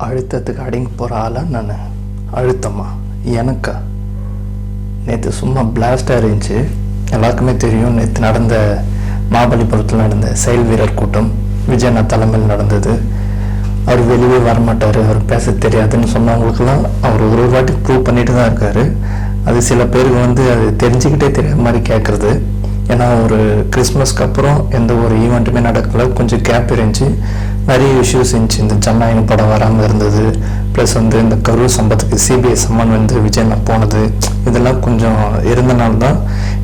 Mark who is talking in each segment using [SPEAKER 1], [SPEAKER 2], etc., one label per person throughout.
[SPEAKER 1] அழுத்தத்துக்கு அடங்கி போகிற ஆளாக நான்? அழுத்தமா? எனக்கா? நேற்று சும்மா பிளாஸ்டாக இருந்துச்சு. எல்லாருக்குமே தெரியும் நேற்று நடந்த மாபலிபுரத்தில் நடந்த செயல் வீரர் கூட்டம். விஜயண்ணா தலைமையில் நடந்தது. அவர் வெளியே வரமாட்டார் அவர் பேச தெரியாதுன்னு சொன்னவங்களுக்கெல்லாம் அவர் ஒரு ஒரு வாட்டி ப்ரூவ் பண்ணிட்டு தான் இருக்கார். அது சில பேருக்கு வந்து அது தெரிஞ்சுக்கிட்டே தெரியாத மாதிரி கேட்குறது ஏன்னா ஒரு கிறிஸ்மஸ்க்கு அப்புறம் எந்த ஒரு ஈவெண்ட்டுமே நடக்கல. கொஞ்சம் கேப் இருந்துச்சு. நிறைய இஷ்யூஸ் இருந்துச்சு இந்த ஜம்மாயின் படம் வராமல் இருந்தது. ப்ளஸ் வந்து இந்த கரூர் சம்பத்துக்கு சிபிஐ சம்மன் வந்து விஜயண்ணா போனது. இதெல்லாம் கொஞ்சம் இருந்தனால தான்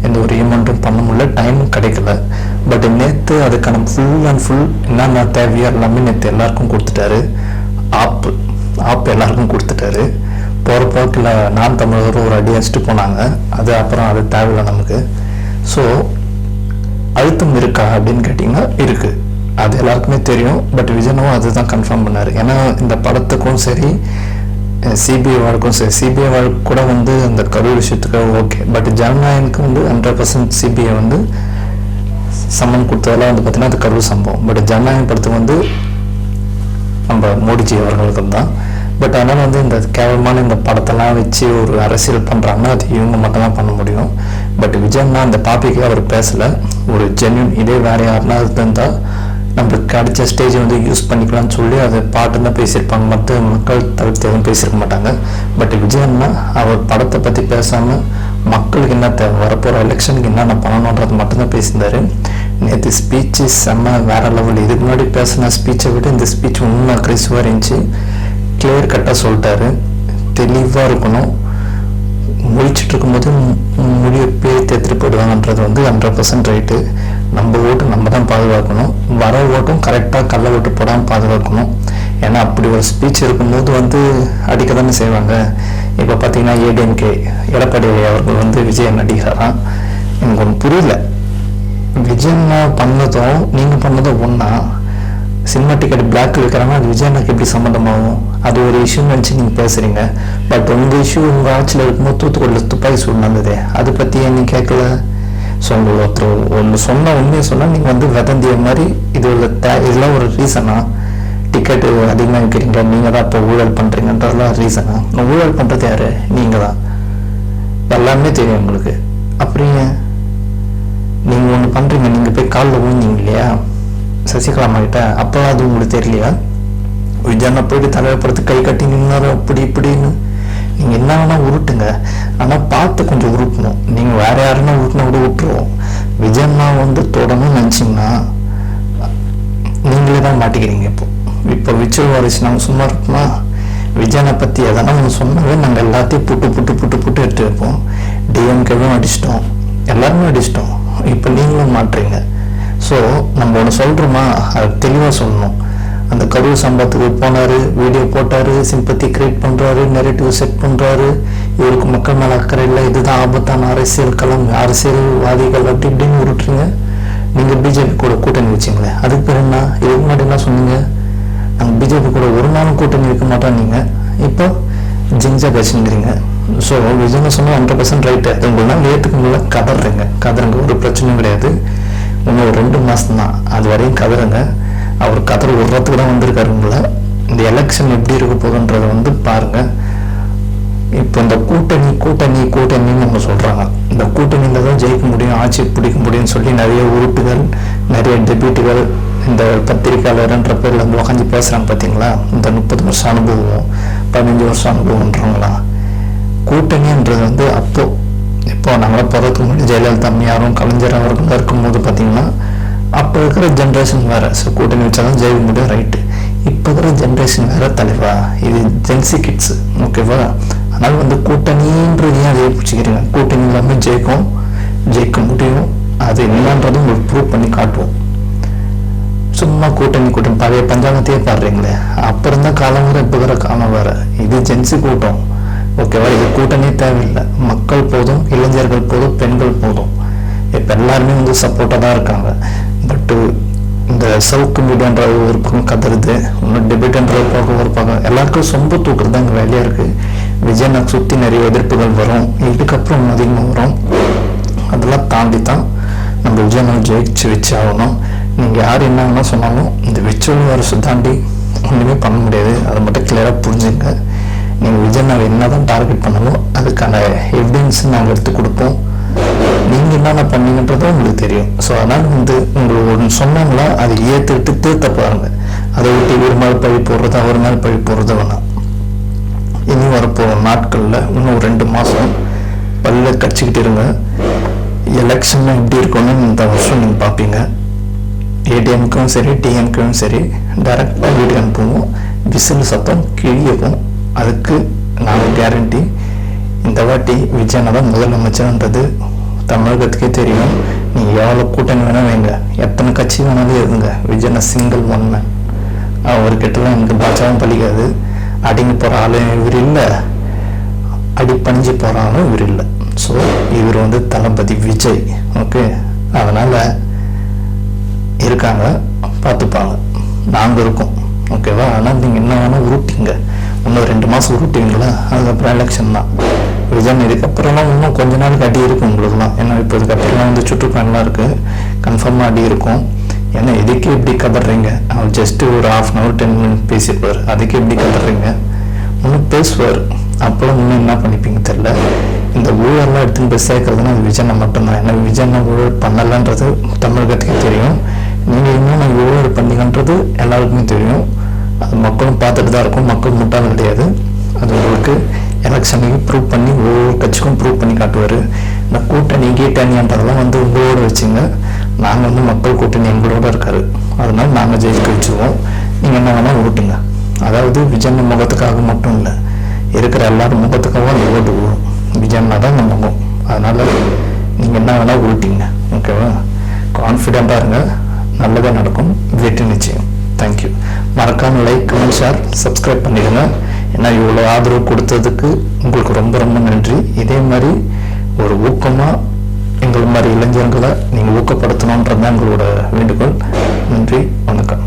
[SPEAKER 1] எந்த ஒரு ஈமெண்ட்டும் பண்ண முடியல. டைமும் கிடைக்கல. பட் நேற்று அதுக்கான ஃபுல் அண்ட் ஃபுல் என்னென்ன தேவையோ எல்லாமே நேற்று எல்லாருக்கும் கொடுத்துட்டாரு. ஆப்பு ஆப் எல்லாருக்கும் கொடுத்துட்டாரு. போகிற போக்கில் நான் தமிழர் ஒரு அடி அடிச்சுட்டு போனாங்க. அது அப்புறம் அது தேவையில்லை நமக்கு. ஸோ அழுத்தம் இருக்கா அப்படின்னு கேட்டிங்கன்னா இருக்குது அது எல்லாருக்குமே தெரியும் பட் விஜயனும் அதுதான் கன்ஃபார்ம் பண்ணார். ஏன்னா இந்த படத்துக்கும் சரி சிபிஐ வழக்கும் சரி சிபிஐ வழக்கு கூட வந்து அந்த கரூர் விஷயத்துக்கு ஓகே பட் ஜனநாயகனுக்கு வந்து ஹண்ட்ரட் பர்சன்ட் சிபிஐ வந்து சம்மன் கொடுத்ததெல்லாம் வந்து பார்த்தீங்கன்னா அது கரூர் சம்பவம். பட் ஜனநாயகம் படத்துக்கு வந்து நம்ம மோடிஜி அவர்களுக்கு தான். பட் அதனால் வந்து இந்த கேவலமான இந்த படத்தெல்லாம் வச்சு ஒரு அரசியல் பண்ணுறாங்கன்னா அது இவங்க மட்டும்தான் பண்ண முடியும். பட் விஜயன்னா அந்த டாப்பிக்கே அவர் பேசலை. ஒரு ஜென்யூன் இதே வேற யாருன்னா இருந்தால் நம்மளுக்கு கிடைச்ச ஸ்டேஜை வந்து யூஸ் பண்ணிக்கலாம்னு சொல்லி அதை பாட்டு தான் பேசியிருப்பாங்க. மற்ற மக்கள் தவிர்த்து எதுவும் பேசியிருக்க மாட்டாங்க. பட் விஜயன்னா அவர் படத்தை பற்றி பேசாமல் மக்களுக்கு என்ன தேவை? வரப்போகிற எலெக்ஷனுக்கு என்னென்ன பண்ணணுன்றது மட்டும்தான் பேசியிருந்தாரு. நேற்று ஸ்பீச்சு செம்ம வேற லெவல் இதுக்கு முன்னாடி பேசின ஸ்பீச்சை விட இந்த ஸ்பீச் இன்னும் கிறிஸ்துவாக இருந்துச்சு. கிளியர் கட்டாக சொல்லிட்டாரு. தெளிவாக இருக்கணும். முழிச்சிட்டு இருக்கும்போது முடிய பேர் தேர்த்துட்டு போயிடுவாங்கன்றது வந்து ஹண்ட்ரட் பர்சன்ட் ரைட்டு நம்ம ஓட்டு நம்ம தான் பாதுகாக்கணும். வர ஓட்டும் கரெக்டாக கள்ள ஓட்டு போடாமல் பாதுகாக்கணும். ஏன்னா அப்படி ஒரு ஸ்பீச் இருக்கும்போது வந்து அடிக்க தானே செய்வாங்க. இப்போ பார்த்தீங்கன்னா ஏடிஎம்கே எடப்பாடி அவர்கள் வந்து விஜயன் நடிகராம் எனக்கு ஒன்று புரியல. விஜயண்ணா பண்ணதும் நீங்கள் பண்ணதும் ஒன்றா சினிமா டிக்கெட் பிளாக் விற்கிறாங்க அது விஜயனுக்கு எப்படி சம்மந்தமாகும்? அது ஒரு இஷ்யூ நினச்சி நீங்கள் பேசுகிறீங்க பட் உங்கள் இஷ்யூ உங்கள் ஆட்சியில் இருக்கும்போது தூத்துக்குடியில் துப்பாக்கி சூடு நடந்ததே. அதை பற்றி ஏன் நீங்கள் கேட்கல? ஸோ உங்களுக்கு ஒருத்தர் ஒன்று சொன்ன உண்மையை சொன்னால் நீங்கள் வந்து விதந்திய மாதிரி இது உள்ள தே இதெல்லாம் ஒரு ரீசனா டிக்கெட்டு அதிகமாக விற்கிறீங்க நீங்கள் தான் இப்போ ஊழல் பண்ணுறீங்கன்றதுலாம் ரீசனா ஊழல் பண்ணுறது யார்? நீங்கள் தான். எல்லாமே தெரியும் உங்களுக்கு. அப்படிங்க நீங்கள் ஒன்று பண்ணுறீங்க நீங்கள் போய் காலில் விழுந்தீங்க இல்லையா? சசிகலாமா கிட்ட அப்போ அது உங்களுக்கு தெரியலையா? விஜயண்ணா போயிட்டு தலைவப்படுத்து கை கட்டி நின்னாரு அப்படி இப்படின்னு. நீங்கள் என்ன வேணால் உருட்டுங்க. ஆனால் பார்த்து கொஞ்சம் உருட்டணும். நீங்கள் வேற யாருன்னா உருட்டினா கூட விட்டுருவோம் விஜயண்ணா வந்து தொடணும்னு நினச்சிங்கன்னா நீங்களே தான் மாட்டிக்கிறீங்க இப்போ. இப்போ விச்சுவல் வாரிசு நாங்கள் சும்மா இருக்குமா? விஜயனை பற்றி எதனா ஒன்று சொன்னாவே நாங்கள் எல்லாத்தையும் புட்டு புட்டு புட்டு புட்டு எடுத்து வைப்போம். டிஎம்கேவும் அடிச்சிட்டோம். எல்லாருமே அடிச்சிட்டோம். இப்போ நீங்களும் மாட்டுறீங்க. ஸோ நம்ம ஒன்று சொல்கிறோமா அதை தெளிவாக சொல்லணும். அந்த கரூர் சம்பவத்துக்கு போனார் வீடியோ போட்டார் சிம்பத்தி கிரியேட் பண்ணுறாரு நெரேட்டிவ் செட் பண்ணுறாரு இவருக்கு மக்கள் மேலே அக்கறை இல்லை இதுதான் ஆபத்தான அரசியல் களம் அரசியல்வாதிகள் அப்படி இப்படின்னு உருட்டுறீங்க. நீங்கள் பிஜேபி கூட கூட்டணி வச்சிங்களேன் அதுக்கு பேர் என்ன? இதுக்கு முன்னாடி என்ன சொன்னீங்க? நாங்கள் பிஜேபி கூட ஒரு நாளும் கூட்டணி இருக்க மாட்டோம் நீங்கள் இப்போ ஜிங்ஜா பேசுங்கிறீங்க ஸோ விஜய் சொன்னால் ஹண்ட்ரட் பர்சன்ட் ரைட்டு அது உங்களால் நேற்றுக்கு முடியல கதறீங்க. கதறுங்க ஒரு பிரச்சனையும் கிடையாது. இன்னும் ஒரு ரெண்டு மாதம் தான் அது வரையும் கதறுங்க. அவர் கதர் விடுறதுக்கு தான் வந்திருக்காருங்களா இந்த எலெக்ஷன் எப்படி இருக்க போகுதுன்றதை வந்து பாருங்கள் இப்போ இந்த கூட்டணி கூட்டணி கூட்டணின்னு நம்ம சொல்கிறாங்க இந்த கூட்டணியில் தான் ஜெயிக்க முடியும் ஆட்சி பிடிக்க முடியும்னு சொல்லி நிறைய உறுப்புகள் நிறைய டெபியூட்டுகள் இந்த பத்திரிக்கையாளர்ன்ற பேரில் வந்து உக்காந்து பேசுகிறாங்க பார்த்தீங்களா இந்த முப்பது வருஷம் அனுபவம் பதினஞ்சு வருஷம் அனுபவம்ன்றவங்களா? கூட்டணின்றது வந்து அப்போ இப்போ நாங்களாம் பிறகு முன்னாடி ஜெயலலிதா அம்மையாரும் கலைஞர் அவர்களும் இருக்கும்போது பார்த்தீங்கன்னா அப்போ இருக்கிற ஜென்ரேஷன் வேறு. ஸோ கூட்டணி வச்சாலும் ஜெயிக்க முடியும் ரைட்டு இப்போ இருக்கிற ஜென்ரேஷன் வேறு தலைவா? இது ஜென்சி கிட்ஸு ஓகேவா அதனால் வந்து கூட்டணின்றது ஏன் அதையே பிடிச்சிக்கிறீங்க? கூட்டணி இல்லாமல் ஜெயிக்கும் ஜெயிக்க முடியும். அது என்னன்றதும் உங்களுக்கு ப்ரூவ் பண்ணி காட்டுவோம். சும்மா கூட்டணி கூட்டம் பழைய பஞ்சாங்கத்தையே பாடுறீங்களே அப்போ இருந்த காலம் வேற இப்போ இருக்கிற காலம் வேற. இது ஜென்சி கூட்டம் ஓகேவா இது கூட்டணி தேவையில்லை. மக்கள் போதும் இளைஞர்கள் போதும் பெண்கள் போதும். இப்போ எல்லாருமே வந்து சப்போர்ட்டாக தான் இருக்காங்க. பட்டு இந்த சவுக்கு மீடியான்ற ஒரு பக்கம் கதறுது இன்னும் டெபிட்ன்ற ஒரு பக்கம் ஒரு பக்கம். எல்லாருக்கும் சொம்ப தூக்குறது தான் இங்கே வேலையாக இருக்குது விஜயனுக்கு சுற்றி நிறைய எதிர்ப்புகள் வரும். இதுக்கப்புறம் இன்னும் அதிகமாக வரும். அதெல்லாம் தாண்டி தான் நம்ம விஜயனை ஜெயிச்சு வச்சு ஆகணும். நீங்கள் யார் என்ன சொன்னாலும் இந்த விச்சுவல் வருஷம் தாண்டி ஒன்றுமே பண்ண முடியாது. அதை மட்டும் கிளியராக புரிஞ்சுங்க. நீங்கள் விஜயனாவை என்ன தான் டார்கெட் பண்ணாலும் அதுக்கான எவிடன்ஸ் நாங்கள் எடுத்து கொடுப்போம். நீங்கள் என்னென்ன பண்ணீங்கன்றதும் உங்களுக்கு தெரியும். ஸோ அதனால் வந்து உங்களுக்கு ஒன்று சொன்னாங்களா அதை ஏற்றுக்கிட்டு திருத்த பாருங்க. அதை விட்டு ஒரு மேல் பழி போடுறது ஒரு மேல் பழி போடுறது வேணாம். இனி வரப்போகிற நாட்களில் இன்னும் ரெண்டு மாதம் பல்ல கடிச்சிக்கிட்டு இருங்க. எலெக்ஷன் எப்படி இருக்கும்னு இந்த வருஷம் நீங்கள் பார்ப்பீங்க. ஏடிஎம்க்கும் சரி டிஎம்க்கும் சரி டைரெக்டாக வீட்டுக்கு அனுப்புவோம். விசில் சத்தம் கிழியவும் அதுக்கு நாங்கள் கேரண்டி இந்த வாட்டி விஜயனை தான் முதலமைச்சர்ன்றது தமிழகத்துக்கே தெரியும். நீங்கள் எவ்வளோ கூட்டணி வேணால் வைங்க. எத்தனை கட்சி வேணாலும் இருங்க விஜயனை சிங்கிள் ஒன் மேன் அவர்கிட்டலாம் எனக்கு பாஜகவும் பழிக்காது அடிங்க போகிற ஆளும் இவர் இல்லை. அடி பணிஞ்சு போகிறாலும் இவர் இல்லை. ஸோ இவர் வந்து தளபதி விஜய். ஓகே அதனால் இருக்காங்க. பார்த்துப்பாங்க. நாங்கள் இருக்கோம். ஓகேவா ஆனால் நீங்கள் என்ன வேணால் உருட்டிங்க. இன்னும் ரெண்டு மாதம் உருட்டுவீங்களா? அதுக்கப்புறம் எலெக்ஷன் தான். விஜய் இதுக்கப்புறம்லாம் இன்னும் கொஞ்ச நாளுக்கு அடி இருக்கும் உங்களுக்குலாம். ஏன்னா இப்போ இதுக்கப்புறம்லாம் வந்து சுற்றுப்பயணம்லாம் இருக்குது கன்ஃபார்மாக அடி இருக்கும். ஏன்னா எதுக்கு எப்படி கதறீங்க? அவர் ஜஸ்ட்டு ஒரு half an hour ten minute பேசியிருப்பார். அதுக்கு எப்படி கதறீங்க? இன்னும் பேசுவார். அப்போலாம் இன்னும் என்ன பண்ணிப்பீங்க தெரில இந்த ஊழல்லாம் எடுத்துன்னு போய் சேர்க்கறதுன்னா அது விஜயனை மட்டும்தான். ஏன்னா விஜயனை ஊழல் பண்ணலன்றது தமிழகத்துக்கு தெரியும். நீங்கள் இன்னும் ஊழல் பண்ணீங்கன்றது எல்லாருக்குமே தெரியும். அது மக்களும் பார்த்துட்டு தான் இருக்கும். மக்கள் முட்டாள் கிடையாது. அது உங்களுக்கு எலெக்ஷனுக்கு ப்ரூவ் பண்ணி ஒவ்வொரு கட்சிக்கும் ப்ரூவ் பண்ணி காட்டுவார். இந்த கூட்டணி கீட்டணின்றதெல்லாம் வந்து உங்களோட வச்சுங்க. நாங்கள் வந்து மக்கள் கூட்டணி எங்களோட இருக்காரு. அதனால் நாங்கள் ஜெயிக்க வச்சுருவோம். நீங்கள் என்ன வேணால் ஓட்டுங்க. அதாவது விஜயன் முகத்துக்காக மட்டும் இல்லை இருக்கிற எல்லாரும் முகத்துக்காகவும் அந்த ஓட்டு விழும் விஜயன்னா தான் அந்த முகம். அதனால் நீங்கள் என்ன வேணால் ஓட்டிங்க. ஓகேவா கான்ஃபிடெண்ட்டாக இருங்க. நல்லதாக நடக்கும். வெற்றி நிச்சயம். தேங்க்யூ மறக்காம லைக் கமெண்ட் ஷேர் சப்ஸ்கிரைப் பண்ணிடுங்க. ஏன்னா இவ்வளோ ஆதரவு கொடுத்ததுக்கு உங்களுக்கு ரொம்ப ரொம்ப நன்றி. இதே மாதிரி ஒரு ஊக்கமாக எங்களை மாதிரி இளைஞர்களை நீங்கள் ஊக்கப்படுத்தணுன்றது தான் எங்களோட வேண்டுகோள். நன்றி வணக்கம்.